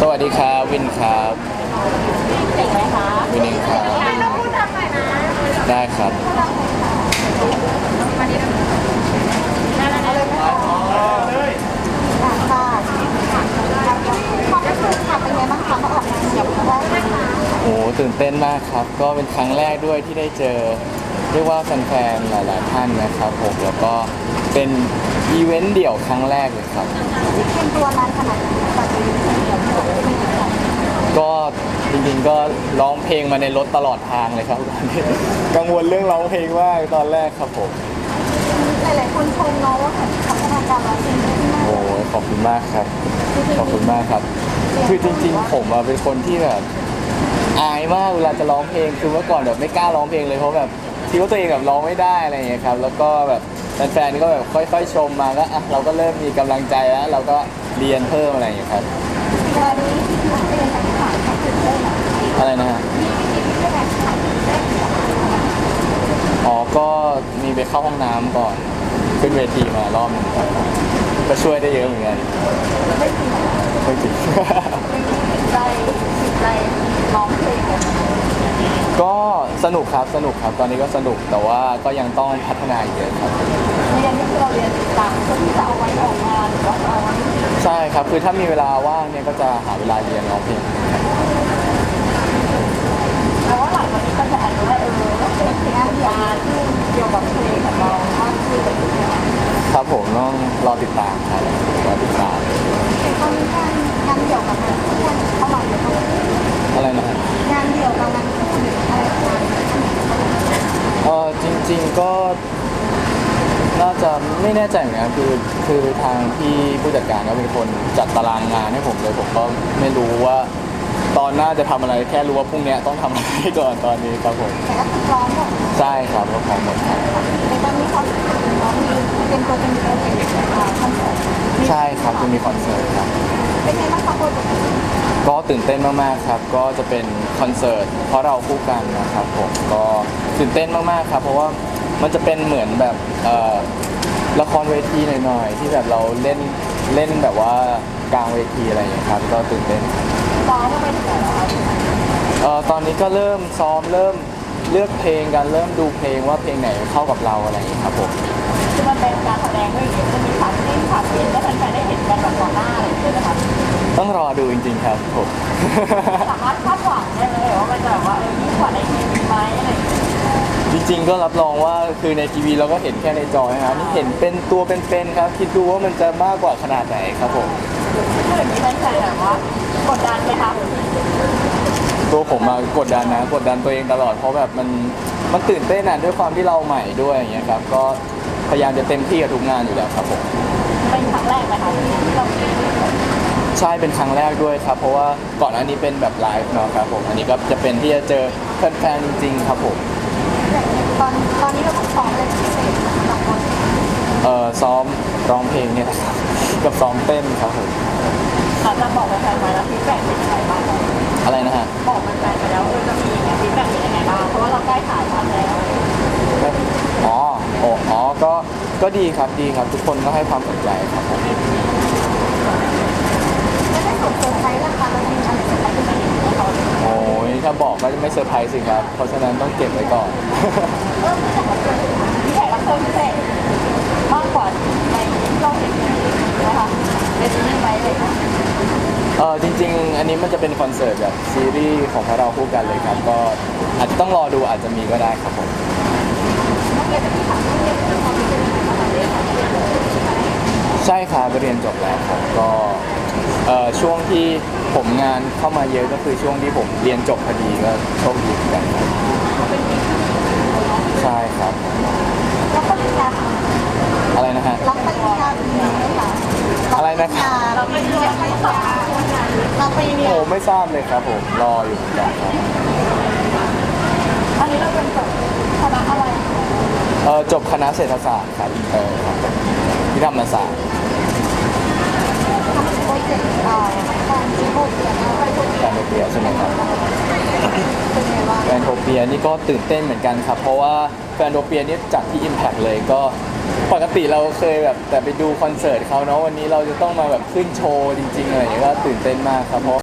สวัสดีครับวินครับเก่งไหมคะวินเองครับต้องพูดทำหน่อยนะได้ครับค่ะค่ะความรู้สึกค่ะเป็นไงบ้างคะมาออกงานเดี่ยวครั้งแรกนะคะโอ้ตื่นเต้นมากครับ ก็เป็นครั้งแรกด้วยที่ได้เจอเรียกว่าแฟนๆหลายๆท่านนะครับผมแล้วก็เป็นอีเวนต์เดี่ยวครั้งแรกเลยครับเป็นตัวนานขนาดไหนคะ ก็ร้องเพลงมาในรถตลอดทางเลยครับ กังวลเรื่องร้องเพลงมากตอนแรกครับผมหลายๆคนชมเนาะว่าเหมือนพัฒนาการร้องเพลงที่มากโอ้ยขอบคุณมากครับ ขอบคุณมากครับ คือจริง ๆ ผมอะเป็นคนที่แบบอายมากเวลาจะร้องเพลงคือเมื่อก่อนแบบไม่กล้าร้องเพลงเลยเพราะแบบคิดว่าตัวเองแบบร้องไม่ได้อะไรอย่างเงี้ยครับ แล้วก็แบบแฟนๆก็แบบค่อย ๆ ชมมาก็อะเราก็เริ่มมีกำลังใจแล้ว เราก็เรียนเพิ่มอะไรอย่างเงี้ยครับตอนนี้ที่ทำเป็นอย่างที่ผ่านมาคือเรื่องอะไร อะไรนะฮะ อ๋อ ก็มีไปเข้าห้ องน้ำก่อนขึ้นเวทีมารอบหนึงครับก็ช่วยได้เยอะเหมือนกันไม่จริงไม่จริงใจใจร้องเพลงก็สนุกครับสนุกครับตอนนี้ก็สนุกแต่ว่าก็ยังต้องพัฒนาอีกเยอะครับ เรียนนี่คือเราเรียนตามเพื่อที่จะเอาไว้ออกงานหรือว่าเอาไว้ใช่ครับ คือถ้ามีเวลาว่างเนี่ยก็จะหาเวลาเรียนร้องเพลงเพราะว่าหลังจากนี้ก็จะอาจจะว่าเออเป็น งานเดี่ยวงานที่เกี่ยวกับเพลงของเรามากขึ้นอะไรอย่างเงี้ยครับผมต้องรอติดตามครับรอติดตามตอนนี้งานงานเดี่ยวกับงานคู่เข้ามาเยอะมากอะไรนะฮะงานเดี่ยวกับงานคู่หรืออะไรประมาณนี้เออจริง ๆก็น่าจะไม่แน่ใจเหมือนกันคือคือทางพี่ผู้จัดการก็เป็นคนจัดตารางงานให้ผมเลยผมก็ไม่รู้ว่า ตอนหน้าจะทำอะไรแค่รู้ว่าพรุ่งเนี้ยต้องทำอะไรก่อนตอนนี้ครับผมแต่ก็คือพร้อมหมดใช่ครับก็พร้อมหมดครับในตอนนี้เขาน้องมีเป็นตัวเป็นตัวเป็นคอนเสิร์ตใช่ครับจะมีคอนเสิร์ตครับ เป็นไงบ้างคะโปรเจกต์นี้ก็ตื่นเต้นมากๆครับ ก็จะเป็นคอนเสิร์ตเพราะเราคู่กันนะครับผมก็ตื่นเต้นมากๆครับ เพราะว่ามันจะเป็นเหมือนแบบเอ่อละครเวทีหน่อยๆที่แบบเราเล่นเล่นแบบว่ากลางเวทีอะไรอย่างเงี้ยครับ ก็ตื่นเต้น ซ้อมก็ไปถึงไหนแล้วคะเอ่อตอนนี้ก็เริ่มซ้อมเริ่มเลือกเพลงกันเริ่มดูเพลงว่าเพลงไหนเข้ากับเราอะไรอย่างเงี้ยครับผมคือมันเป็นการแสดงด้วยอย่างเงี้ยจะมีฉากเล่นฉากเล่นแล้วแฟนๆได้เห็นกันแบบต่อหน้าอะไรอย่างเงี้ยนะคะต้องรอดูจริง ๆ ครับผม สามารถคาดหวังได้ไหมว่ามันจะแบบว่าเออยิ่งกว่าในทีวีไหมอะไรอย่างเงี้ยจริงๆก็รับรองว่าคือในทีวีเราก็เห็นแค่ในจอนะครับนี่เห็นเป็นตัวเป็นๆครับ คิดดูว่ามันจะมากกว่าขนาดไหนครับผม คืออย่างนี้แฟนๆแบบว่ากดดันไหมคะตัวผมมากดดันนะ กดดันตัวเองตลอดเพราะแบบมันมันตื่นเต้นนะด้วยความที่เราใหม่ด้วยอย่างเงี้ยครับก็พยายามจะเต็มที่กับทุกงานอยู่แล้วครับผมเป็นครั้งแรกไหมคะที่เราใช่เป็นครั้งแรกด้วยครับ เพราะว่าก่อนอันนี้เป็นแบบไลฟ์เนาะครับผมอันนี้ก็จะเป็นที่จะเจอแฟนๆจริงๆครับผมตอนตอนนี้เราต้องซ้อมอะไรพิเศษสำหรับคนเอ่อซ้อมร้องเพลงเนี่ยนะครับ กับซ้อมเต้นครับผมอาจจะบอกแฟนๆมาแล้วฟีดแบ็กเป็นยังไงบ้างอะไรนะฮะบอกแฟนๆไปแล้วเออจะมีอย่างเงี้ยฟีดแบ็กเป็นยังไงบ้างเพราะว่าเราใกล้ถ่ายทำแล้วอ๋อโอ้อ๋อก็ก็ดีครับดีครับ ทุกคนก็ให้ความสนใจครับผมไม่ได้ส่งเซอร์ไพรส์ราคาเรามีอะไรเซอร์ไพรส์ที่ไม่เห็นของเขาโอ้ยถ้าบอกก็จะไม่เซอร์ไพรส์สิครับ เพราะฉะนั้นต้องเก็บไว้ก่อน เออไม่ใช่ของเรามีแขกรับเชิญพิเศษมากกว่าในที่เราเห็นนะคะเป็นยังไงเลยนะ เออจริง ๆ อันนี้มันจะเป็นคอนเสิร์ตแบบซีรีส์ของพวกเราคู่กันเลยครับก็อาจจะต้องรอดูอาจจะมีก็ได้ครับผมเมื่อกี้ที่ถามที่เรียนเป็นความเป็นอะไรเนี่ยค่ะใช่ครับเรียนจบแล้วครับก็เอ่อช่วงที่ผมงานเข้ามาเยอะก็คือช่วงที่ผมเรียนจบพอดีก็โชคดีเหมือนกันครับใช่ครับแล้วปริญญาอะไรนะฮะรับปริญญาปีนี้ไหมคะอะไรนะครับเราปริญญาไม่สอบ เราปริญญาโอ้ไม่ทราบเลยครับผมรออยู่เหมือนกันครับอันนี้เราเป็นจบคณะอะไรเออจบคณะเศรษฐศาสตร์ครับอินเตอร์ครับผมที่ธรรมศาสตร์ทำโปรเจกต์เอ่อการที่พูดเกี่ยวกับไปพูดแฟนโทเปียใช่ไหมครับเป็นไงบ้างแฟนโทเปียนี่ก็ตื่นเต้นเหมือนกันครับ เพราะว่าแฟนโทเปียนี่จัดที่ Impact เลยก็ ปกติเราเคยแบบแต่ไปดูคอนเสิร์ตเขาเนาะวันนี้เราจะต้องมาแบบขึ้นโชว์จริงๆอะไรอย่างเงี้ยก็ตื่นเต้นมากครับเพราะ